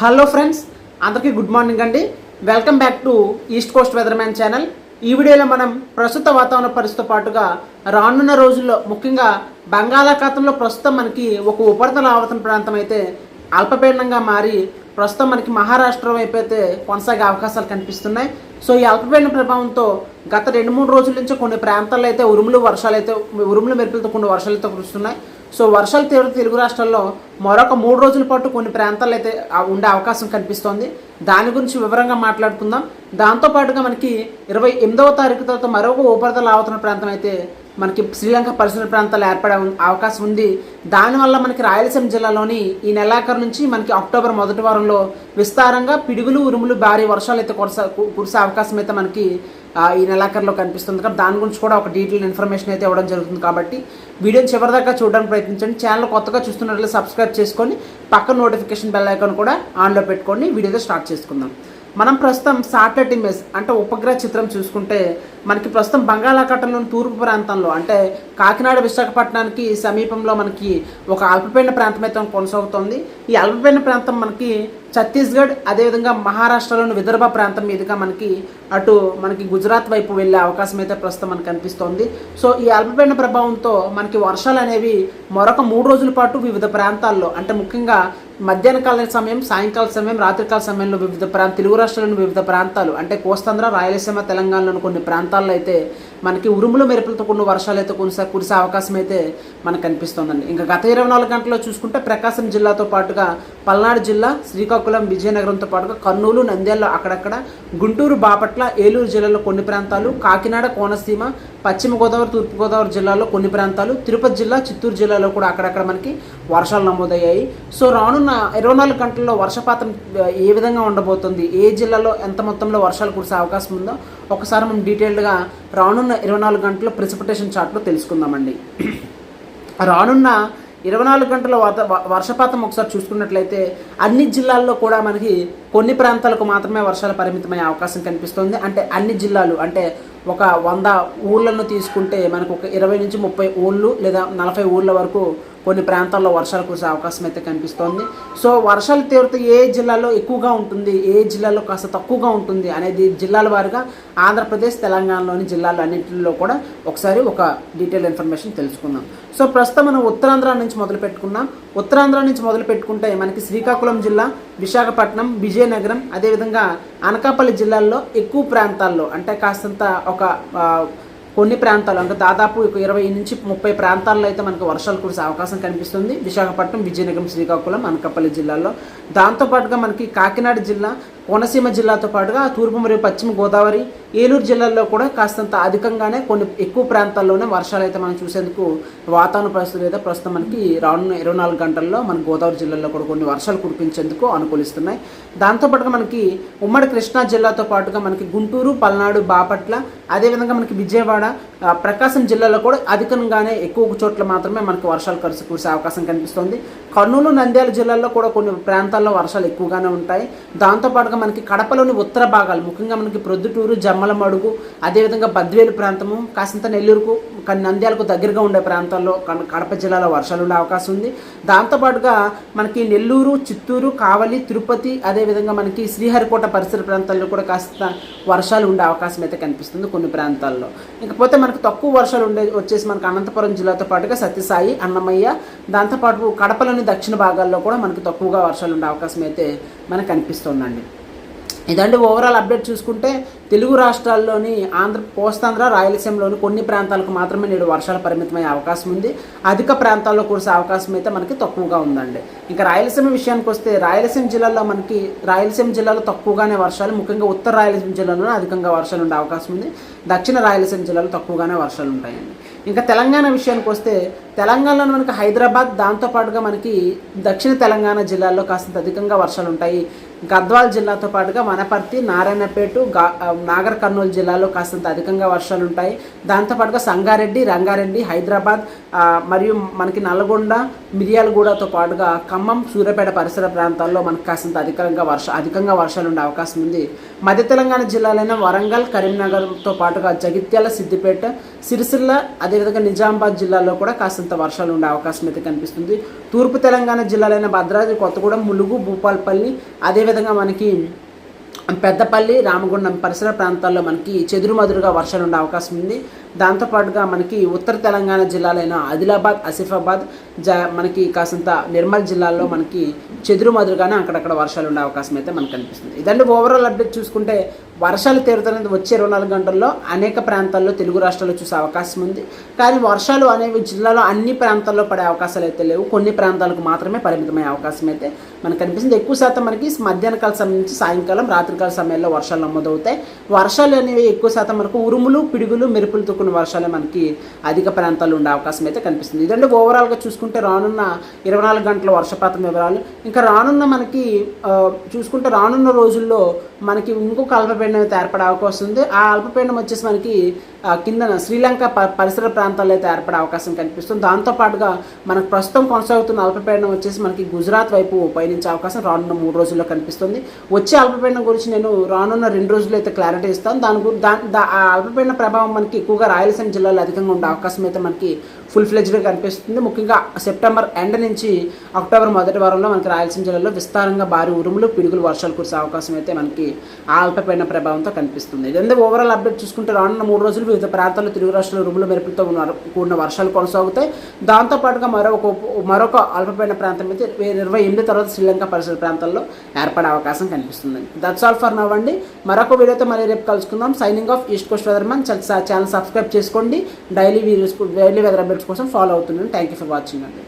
Hello friends అందరికీ good morning అండి. Welcome back to east coast weatherman channel. ఈ వీడియోలో మనం ప్రస్తుత వాతావరణ పరిస్థితితో పాటుగా రానున్న రోజుల్లో ముఖ్యంగా బంగాళాఖాతంలో ప్రస్తుతం మనకి ఒక ఉపరితల ఆవర్తన ప్రాంతం అయితే అల్పపీడనంగా మారి ప్రస్తుతం మనకి మహారాష్ట్ర వైపు అయితే కొనసాగే అవకాశాలు కనిపిస్తున్నాయి. సో ఈ అల్పపీడన ప్రభావంతో గత రెండు మూడు రోజుల నుంచి కొన్ని ప్రాంతాల్లో అయితే ఉరుములు వర్షాలు అయితే ఉరుములు మెరుపులతో కొన్ని వర్షాలు అయితే కురుస్తున్నాయి. సో వర్షాలు తీవ్రత తెలుగు రాష్ట్రాల్లో మరొక మూడు రోజుల పాటు కొన్ని ప్రాంతాల్లో అయితే ఉండే అవకాశం కనిపిస్తోంది. దాని గురించి వివరంగా మాట్లాడుకుందాం. దాంతోపాటుగా మనకి ఇరవై ఎనిమిదవ తారీఖు తర్వాత మరొక ఉపరితల ఆవుతున్న ప్రాంతం అయితే మనకి శ్రీలంక పరిసర ప్రాంతాలు ఏర్పడే అవకాశం ఉంది. దానివల్ల మనకి రాయలసీమ జిల్లాలోని ఈ నెలాఖరు నుంచి మనకి అక్టోబర్ మొదటి వారంలో విస్తారంగా పిడుగులు ఉరుములు భారీ వర్షాలు అయితే కురస కురిసే అవకాశం అయితే మనకి ఈ నెలాఖరులో కనిపిస్తుంది. కాబట్టి దాని గురించి కూడా ఒక డీటెయిల్ ఇన్ఫర్మేషన్ అయితే ఇవ్వడం జరుగుతుంది. కాబట్టి వీడియోని చివరిదాకా చూడడానికి ప్రయత్నించండి. ఛానల్ కొత్తగా చూస్తున్నట్లయితే సబ్స్క్రైబ్ చేసుకొని పక్కన నోటిఫికేషన్ బెల్ ఐకాన్ కూడా ఆన్లో పెట్టుకొని వీడియోతో స్టార్ట్ చేసుకుందాం. మనం ప్రస్తుతం సాటిలైట్ ఇమేజ్ అంటే ఉపగ్రహ చిత్రం చూసుకుంటే మనకి ప్రస్తుతం బంగాళాఖాతంలోని తూర్పు ప్రాంతంలో అంటే కాకినాడ విశాఖపట్నానికి సమీపంలో మనకి ఒక అల్పపీడన ప్రాంతం అయితే కొనసాగుతోంది. ఈ అల్పపీడన ప్రాంతం మనకి ఛత్తీస్గఢ్ అదేవిధంగా మహారాష్ట్రలోని విదర్భ ప్రాంతం మీదుగా మనకి అటు మనకి గుజరాత్ వైపు వెళ్ళే అవకాశం అయితే ప్రస్తుతం మనకు కనిపిస్తోంది. సో ఈ అల్పపీడన ప్రభావంతో మనకి వర్షాలు అనేవి మరొక మూడు రోజుల పాటు వివిధ ప్రాంతాల్లో అంటే ముఖ్యంగా మధ్యాహ్న కాల సమయం సాయంకాల సమయం రాత్రికాల సమయంలో వివిధ ప్రాంత తెలుగు రాష్ట్రాల్లోని వివిధ ప్రాంతాలు అంటే కోస్తాంధ్ర రాయలసీమ తెలంగాణలోని కొన్ని ప్రాంతాల్లో అయితే మనకి ఉరుములు మెరుపులతో కొన్ని వర్షాలు అయితే కురిసే కురిసే అవకాశం అయితే మనకు కనిపిస్తుందండి. ఇంకా గత ఇరవై నాలుగు గంటల్లో చూసుకుంటే ప్రకాశం జిల్లాతో పాటుగా పల్నాడు జిల్లా శ్రీకాకుళం విజయనగరంతో పాటుగా కర్నూలు నంద్యాలలో అక్కడక్కడ గుంటూరు బాపట్ల ఏలూరు జిల్లాలో కొన్ని ప్రాంతాలు కాకినాడ కోనసీమ పశ్చిమ గోదావరి తూర్పు గోదావరి జిల్లాలో కొన్ని ప్రాంతాలు తిరుపతి జిల్లా చిత్తూరు జిల్లాలో కూడా అక్కడక్కడ మనకి వర్షాలు నమోదయ్యాయి. సో రానున్న ఇరవై నాలుగు గంటల్లో వర్షపాతం ఏ విధంగా ఉండబోతుంది? ఏ జిల్లాలో ఎంత మొత్తంలో వర్షాలు కురిసే అవకాశం ఉందో ఒకసారి మనం డీటెయిల్డ్గా రానున్న ఇరవై నాలుగు గంటల ప్రిసిపిటేషన్ చార్ట్లో తెలుసుకుందామండి. రానున్న ఇరవై నాలుగు గంటల వాత వ- వర్షపాతం ఒకసారి చూసుకున్నట్లయితే అన్ని జిల్లాల్లో కూడా మనకి కొన్ని ప్రాంతాలకు మాత్రమే వర్షాలు పరిమితమయ్యే అవకాశం కనిపిస్తుంది. అంటే అన్ని జిల్లాలు అంటే ఒక వంద ఊళ్ళను తీసుకుంటే మనకు ఒక ఇరవై నుంచి ముప్పై ఊళ్ళు లేదా నలభై ఊళ్ళ వరకు కొన్ని ప్రాంతాల్లో వర్షాలు కురిసే అవకాశం అయితే కనిపిస్తోంది. సో వర్షాల తీవ్రత ఏ జిల్లాలో ఎక్కువగా ఉంటుంది ఏ జిల్లాలో కాస్త తక్కువగా ఉంటుంది అనేది జిల్లాల వారుగా ఆంధ్రప్రదేశ్ తెలంగాణలోని జిల్లాలు అన్నింటిలో కూడా ఒకసారి ఒక డీటెయిల్ ఇన్ఫర్మేషన్ తెలుసుకుందాం. సో ప్రస్తుతం మనం ఉత్తరాంధ్ర నుంచి మొదలు పెట్టుకున్నాం. ఉత్తరాంధ్ర నుంచి మొదలు పెట్టుకుంటే మనకి శ్రీకాకుళం జిల్లా విశాఖపట్నం విజయనగరం అదేవిధంగా అనకాపల్లి జిల్లాల్లో ఎక్కువ ప్రాంతాల్లో అంటే కాస్తంత ఒక కొన్ని ప్రాంతాలు అంటే దాదాపు ఇరవై నుంచి ముప్పై ప్రాంతాల్లో అయితే మనకు వర్షాలు కురిసే అవకాశం కనిపిస్తుంది. విశాఖపట్నం విజయనగరం శ్రీకాకుళం అనకాపల్లి జిల్లాల్లో. దాంతోపాటుగా మనకి కాకినాడ జిల్లా కోనసీమ జిల్లాతో పాటుగా తూర్పు మరియు పశ్చిమ గోదావరి ఏలూరు జిల్లాల్లో కూడా కాస్తంత అధికంగానే కొన్ని ఎక్కువ ప్రాంతాల్లోనే వర్షాలు అయితే మనం చూసేందుకు వాతావరణ పరిస్థితులు అయితే ప్రస్తుతం మనకి రానున్న ఇరవై నాలుగు గంటల్లో మన గోదావరి జిల్లాలో కూడా కొన్ని వర్షాలు కురిపించేందుకు అనుకూలిస్తున్నాయి. దాంతోపాటుగా మనకి ఉమ్మడి కృష్ణా జిల్లాతో పాటుగా మనకి గుంటూరు పల్నాడు బాపట్ల అదేవిధంగా మనకి విజయవాడ ప్రకాశం జిల్లాలో కూడా అధికంగానే ఎక్కువ చోట్ల మాత్రమే మనకు వర్షాలు కురిసి కురిసే అవకాశం కనిపిస్తుంది. కర్నూలు నంద్యాల జిల్లాల్లో కూడా కొన్ని ప్రాంతాల్లో వర్షాలు ఎక్కువగానే ఉంటాయి. దాంతోపాటుగా మనకి కడపలోని ఉత్తర భాగాలు ముఖ్యంగా మనకి ప్రొద్దుటూరు జమ్మలమడుగు అదేవిధంగా బద్వేలు ప్రాంతము కాసింత నెల్లూరుకు కానీ నంద్యాలకు దగ్గరగా ఉండే ప్రాంతాల్లో కడప జిల్లాలో వర్షాలు ఉండే అవకాశం ఉంది. దాంతోపాటుగా మనకి నెల్లూరు చిత్తూరు కావలి తిరుపతి అదేవిధంగా మనకి శ్రీహరికోట పరిసర ప్రాంతాల్లో కూడా కాస్త వర్షాలు ఉండే అవకాశం అయితే కనిపిస్తుంది కొన్ని ప్రాంతాల్లో. ఇకపోతే మనకు తక్కువ వర్షాలు ఉండే వచ్చేసి మనకు అనంతపురం జిల్లాతో పాటుగా సత్యసాయి అన్నమయ్య దాంతోపాటు కడపలోని దక్షిణ భాగాల్లో కూడా మనకి తక్కువగా వర్షాలు ఉండే అవకాశం అయితే మనకు కనిపిస్తుందండి. ఇదండి ఓవరాల్ అప్డేట్ చూసుకుంటే తెలుగు రాష్ట్రాల్లోని ఆంధ్ర కోస్తాంధ్ర రాయలసీమలోని కొన్ని ప్రాంతాలకు మాత్రమే నేడు వర్షాలు పరిమితమయ్యే అవకాశం ఉంది. అధిక ప్రాంతాల్లో కురిసే అవకాశం అయితే మనకి తక్కువగా ఉందండి. ఇంకా రాయలసీమ విషయానికి వస్తే రాయలసీమ జిల్లాలో మనకి రాయలసీమ జిల్లాలో తక్కువగానే వర్షాలు ముఖ్యంగా ఉత్తర రాయలసీమ జిల్లాలో అధికంగా వర్షాలు ఉండే అవకాశం ఉంది. దక్షిణ రాయలసీమ జిల్లాలో తక్కువగానే వర్షాలు ఉంటాయండి. ఇంకా తెలంగాణ విషయానికి వస్తే తెలంగాణలో మనకి హైదరాబాద్ దాంతోపాటుగా మనకి దక్షిణ తెలంగాణ జిల్లాల్లో కాస్తంత అధికంగా వర్షాలు ఉంటాయి. గద్వాల్ జిల్లాతో పాటుగా వనపర్తి నారాయణపేట నాగర్ కర్నూలు జిల్లాలో కాస్తంత అధికంగా వర్షాలు ఉంటాయి దాంతోపాటుగా సంగారెడ్డి రంగారెడ్డి హైదరాబాద్ మరియు మనకి నల్గొండ మిర్యాలగూడతో పాటుగా ఖమ్మం సూర్యాపేట పరిసర ప్రాంతాల్లో మనకి కాస్తంత అధికంగా వర్ష అధికంగా వర్షాలు ఉండే అవకాశం ఉంది. మధ్య తెలంగాణ జిల్లాలైన వరంగల్ కరీంనగర్తో పాటుగా జగిత్యాల సిద్దిపేట సిరిసిల్ల అదేవిధంగా నిజామాబాద్ జిల్లాలో కూడా కాస్తంత వర్షాలు ఉండే అవకాశం అయితే కనిపిస్తుంది. తూర్పు తెలంగాణ జిల్లాలైన భద్రాద్రి కొత్తగూడెం ములుగు భూపాల్పల్లి అదే అదేవిధంగా మనకి పెద్దపల్లి రామగుండం పరిసర ప్రాంతాల్లో మనకి చెదురుమదురుగా వర్షాలు ఉండే అవకాశం ఉంది దాంతోపాటుగా మనకి ఉత్తర తెలంగాణ జిల్లాలైన ఆదిలాబాద్ ఆసిఫాబాద్ జ మనకి కాసంత నిర్మల్ జిల్లాల్లో మనకి చెదురుమదురుగానే అక్కడక్కడ వర్షాలు ఉండే అవకాశం అయితే మనకు కనిపిస్తుంది. ఇదండి ఓవరాల్ అప్డేట్ చూసుకుంటే వర్షాలు తీరుతున్నది వచ్చే ఇరవై నాలుగు గంటల్లో అనేక ప్రాంతాల్లో తెలుగు రాష్ట్రాల్లో చూసే అవకాశం ఉంది. కానీ వర్షాలు అనేవి జిల్లాలో అన్ని ప్రాంతాల్లో పడే అవకాశాలు అయితే లేవు. కొన్ని ప్రాంతాలకు మాత్రమే పరిమితమయ్యే అవకాశం అయితే మనకు కనిపిస్తుంది. ఎక్కువ శాతం మనకి మధ్యాహ్న కాల సమయం నుంచి సాయంకాలం రాత్రికాల సమయంలో వర్షాలు నమోదవుతాయి. వర్షాలు అనేవి ఎక్కువ శాతం మనకు ఉరుములు పిడుగులు మెరుపులతో కూడిన వర్షాలే మనకి అధిక ప్రాంతాల్లో ఉండే అవకాశం అయితే కనిపిస్తుంది. ఇదంటే ఓవరాల్గా చూసుకుంటే రానున్న ఇరవై నాలుగు గంటల వర్షపాతం వివరాలు. ఇంకా రానున్న మనకి చూసుకుంటే రానున్న రోజుల్లో మనకి ఇంకొక అల్పపీడనం అయితే ఏర్పడే అవకాశం ఉంది. ఆ అల్పపీడనం వచ్చేసి మనకి కింద కిందన శ్రీలంక ప- పరిసర ప్రాంతాల్లో అయితే ఏర్పడే అవకాశం కనిపిస్తుంది. దాంతోపాటుగా మనకు ప్రస్తుతం కొనసాగుతున్న అల్పపీడనం వచ్చేసి మనకి గుజరాత్ వైపు పయనించే అవకాశం రానున్న మూడు రోజుల్లో కనిపిస్తుంది. వచ్చే అల్పపీడనం గురించి నేను రానున్న రెండు రోజులు అయితే క్లారిటీ ఇస్తాను. దాని గురి దా- ఆ అల్పపీడన ప్రభావం మనకి ఎక్కువగా రాయలసీమ జిల్లాలో అధికంగా ఉండే అవకాశం అయితే మనకి ఫుల్ ఫ్లెజ్డ్గా కనిపిస్తుంది. ముఖ్యంగా సెప్టెంబర్ ఎండ్ నుంచి అక్టోబర్ మొదటి వారంలో మనకి రాయలసీమ జిల్లాలో విస్తారంగా భారీ ఉరుములు పిడుగులు వర్షాలు కురిసే అవకాశం అయితే మనకి ఆ ప్రభావంతో కనిపిస్తుంది. ఇదంతా ఓవరాల్ అప్డేట్ చూసుకుంటే రానున్న మూడు రోజులు వివిధ ప్రాంతాల్లో తెలుగు రాష్ట్రాల ఉరుములు మెరుపులతో కూడిన వర్షాలు కొనసాగుతాయి. దాంతోపాటుగా మరొక మరొక అల్పపీడన ప్రాంతం అయితే ఇరవై ఎనిమిది తర్వాత శ్రీలంక పరిసర ప్రాంతాల్లో ఏర్పడే అవకాశం కనిపిస్తుంది. దట్స్ ఆల్ ఫర్ నవ్ అండి. మరొక వీడియోతో మళ్ళీ రేపు కలుసుకుందాం. Signing off east coast weather man channel subscribe చేసుకోండి daily videos daily weather updates కోసం ఫాలో అవుతున్నాను థ్యాంక్ యూ ఫర్ వాచింగ్ అండి.